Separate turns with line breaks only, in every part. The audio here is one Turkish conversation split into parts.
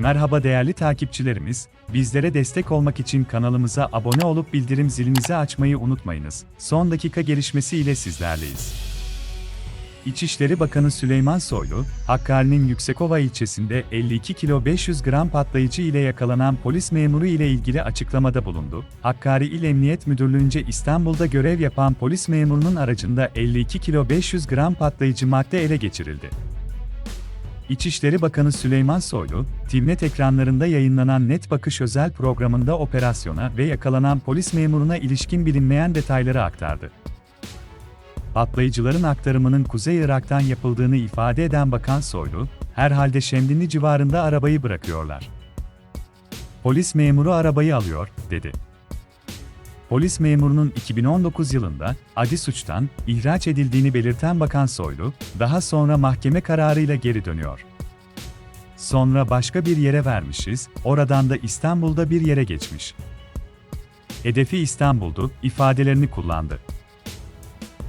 Merhaba değerli takipçilerimiz, bizlere destek olmak için kanalımıza abone olup bildirim zilinizi açmayı unutmayınız. Son dakika gelişmesi ile sizlerleyiz. İçişleri Bakanı Süleyman Soylu, Hakkari'nin Yüksekova ilçesinde 52 kilo 500 gram patlayıcı ile yakalanan polis memuru ile ilgili açıklamada bulundu. Hakkari İl Emniyet Müdürlüğü'nce İstanbul'da görev yapan polis memurunun aracında 52 kilo 500 gram patlayıcı madde ele geçirildi. İçişleri Bakanı Süleyman Soylu, TİVNET ekranlarında yayınlanan Net Bakış özel programında operasyona ve yakalanan polis memuruna ilişkin bilinmeyen detayları aktardı. Patlayıcıların aktarımının Kuzey Irak'tan yapıldığını ifade eden Bakan Soylu, herhalde Şemdinli civarında arabayı bırakıyorlar. Polis memuru arabayı alıyor, dedi. Polis memurunun 2019 yılında adi suçtan ihraç edildiğini belirten Bakan Soylu, daha sonra mahkeme kararıyla geri dönüyor. Sonra başka bir yere vermişiz, oradan da İstanbul'da bir yere geçmiş. Hedefi İstanbul'du, ifadelerini kullandı.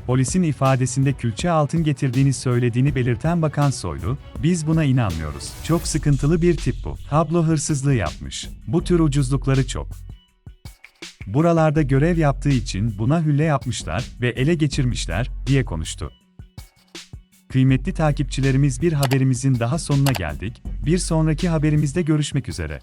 Polisin ifadesinde külçe altın getirdiğini söylediğini belirten Bakan Soylu, biz buna inanmıyoruz. Çok sıkıntılı bir tip bu. Kablo hırsızlığı yapmış. Bu tür ucuzlukları çok. Buralarda görev yaptığı için buna hülle yapmışlar ve ele geçirmişler, diye konuştu. Kıymetli takipçilerimiz bir haberimizin daha sonuna geldik. Bir sonraki haberimizde görüşmek üzere.